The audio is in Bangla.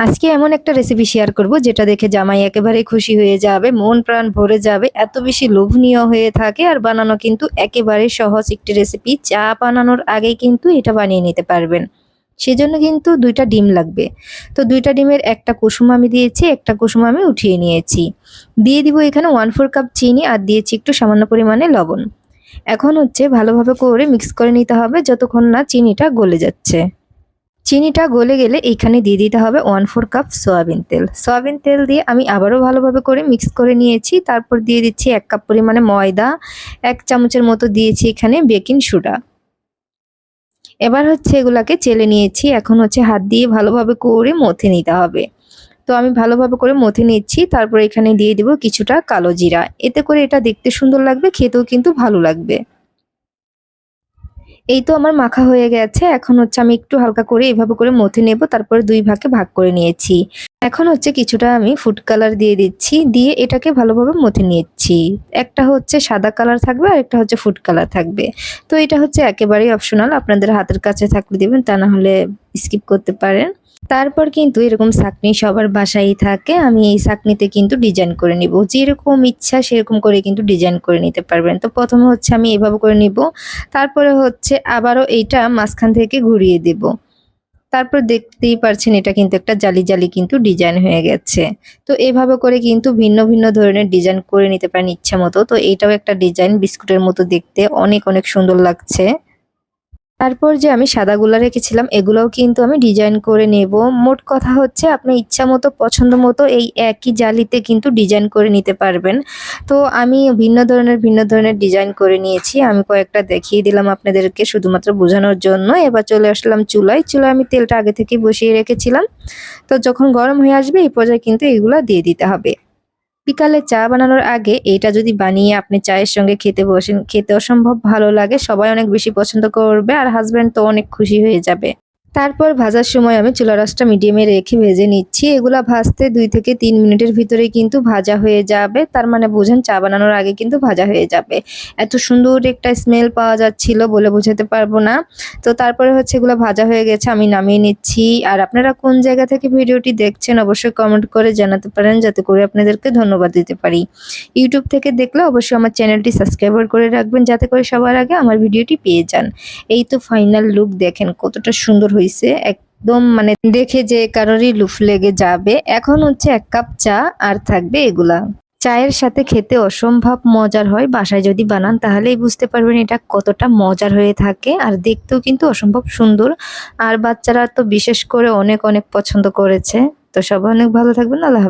আজকে এমন একটা রেসিপি শেয়ার করব, যেটা দেখে জামাই একেবারে খুশি হয়ে যাবে, মন প্রাণ ভরে যাবে, এত বেশি লোভনীয় হয়ে থাকে, আর বানানো কিন্তু একেবারে সহজ একটি রেসিপি চা বানানোর আগেই কিন্তু এটা বানিয়ে নিতে পারবেন। সেজন্য কিন্তু দুইটা ডিম লাগবে। তো দুইটা ডিমের একটা কুসুম আমি দিয়েছি, একটা কুসুম আমি উঠিয়ে নিয়েছি। দিয়ে দিব এখানে ওয়ান ফোর কাপ চিনি, আর দিয়েছি একটু সামান্য পরিমাণে লবণ। এখন হচ্ছে ভালোভাবে করে মিক্স করে নিতে হবে, যতক্ষণ না চিনিটা গলে যাচ্ছে। চিনিটা গলে গেলে এইখানে দিয়ে দিতে হবে ওয়ান ফোর কাপ সয়াবিন তেল। সয়াবিন তেল দিয়ে আমি আবারও ভালোভাবে করে মিক্স করে নিয়েছি। তারপর দিয়ে দিচ্ছি এক কাপ পরিমাণে ময়দা, এক চামচের মতো দিয়েছি এখানে বেকিং সোডা এবার হচ্ছে এগুলাকে চেলে নিয়েছি। এখন হচ্ছে হাত দিয়ে ভালোভাবে করে মথে নিতে হবে। তো আমি ভালোভাবে করে মথে নিচ্ছি। তারপর এখানে দিয়ে দিব কিছুটা কালো জিরা। এতে করে এটা দেখতে সুন্দর লাগবে, খেতেও কিন্তু ভালো লাগবে। এই তো আমার মাখা হয়ে গেছে। এখন হচ্ছে আমি একটু হালকা করে এভাবে করে মথে নেব, তারপরে দুই ভাগে ভাগ করে নিয়েছি। এখন হচ্ছে কিছুটা আমি ফুড কালার দিয়ে দিচ্ছি, দিয়ে এটাকে ভালোভাবে মথে নিচ্ছি। একটা হচ্ছে সাদা কালার থাকবে, আর একটা হচ্ছে ফুড কালার থাকবে। তো এটা হচ্ছে একেবারেই অপশনাল আপনাদের হাতের কাছে থাকলে দেবেন, তা না হলে স্কিপ করতে পারেন। তারপর কিন্তু এরকম চাকনি সবার বাসায় থাকে, আমি এই চাকনিতে কিন্তু ডিজাইন করে নিব। যেরকম ইচ্ছা সেরকম করে কিন্তু ডিজাইন করে নিতে পারবেন। তো প্রথমে হচ্ছে আমি এভাবে করে নিব, তারপরে হচ্ছে আবারও এইটা মাঝখান থেকে ঘুরিয়ে দেব। তারপর দেখতেই পারছেন এটা কিন্তু একটা জালি জালি কিন্তু ডিজাইন হয়ে গেছে। তো এভাবে করে কিন্তু ভিন্ন ভিন্ন ধরনের ডিজাইন করে নিতে পারেন ইচ্ছা মতো। তো এইটাও একটা ডিজাইন বিস্কুটের মতো দেখতে, অনেক অনেক সুন্দর লাগছে। তারপর যে আমি সাদাগুলা রেখেছিলাম, এগুলোও কিন্তু আমি ডিজাইন করে নেব। মোট কথা হচ্ছে আপনি ইচ্ছা মতো, পছন্দ মতো এই একই জালিতে কিন্তু ডিজাইন করে নিতে পারবেন। তো আমি ভিন্ন ধরনের ভিন্ন ধরনের ডিজাইন করে নিয়েছি। আমি কয়েকটা দেখিয়ে দিলাম আপনাদেরকে শুধুমাত্র বোঝানোর জন্য। এবার চলে আসলাম চুলায়। চুলায় আমি তেলটা আগে থেকে বসিয়ে রেখেছিলাম। তো যখন গরম হয়ে আসবে, এই পর্যায়ে কিন্তু এগুলো দিয়ে দিতে হবে। বিকালে চা বানানোর আগে এটা যদি বানিয়ে আপনি চায়ের সঙ্গে খেতে বসেন, খেতে অসম্ভব ভালো লাগে, সবাই অনেক বেশি পছন্দ করবে আর হাজব্যান্ড তো অনেক খুশি হয়ে যাবে। তারপর ভাজার সময় আমি চুলা রাসটা মিডিয়ামে রেখে ভেজে নিচ্ছি। এগুলা ভাজতে দুই থেকে তিন মিনিটের ভিতরে কিন্তু ভাজা হয়ে যাবে। তার মানে বোঝেন, চা বানানোর আগে কিন্তু ভাজা হয়ে যাবে। এত সুন্দর একটা স্মেল পাওয়া যাচ্ছিল বলে বোঝাতে পারব না। তো তারপরে হচ্ছে এগুলো ভাজা হয়ে গেছে, আমি নামিয়ে নিচ্ছি। আর আপনারা কোন জায়গা থেকে ভিডিওটি দেখছেন অবশ্যই কমেন্ট করে জানাতে পারেন, যাতে করে আপনাদেরকে ধন্যবাদ দিতে পারি। ইউটিউব থেকে দেখলে অবশ্যই আমার চ্যানেলটি সাবস্ক্রাইবার করে রাখবেন, যাতে করে সবার আগে আমার ভিডিওটি পেয়ে যান। এই তো ফাইনাল লুক দেখেন কতটা সুন্দর হয়েছে একদম মানে দেখে যে কারোরই লুফ লেগে যাবে। এখন হচ্ছে এক কাপ চা আর থাকবে এগুলা। চায়ের সাথে খেতে অসম্ভব মজার হয়, বাসায় যদি বানান তাহলেই বুঝতে পারবেন এটা কতটা মজার হয়ে থাকে। আর দেখতেও কিন্তু অসম্ভব সুন্দর। আর বাচ্চারা তো বিশেষ করে অনেক অনেক পছন্দ করেছে। তো সবাই অনেক ভালো থাকবেন, আল্লাহ।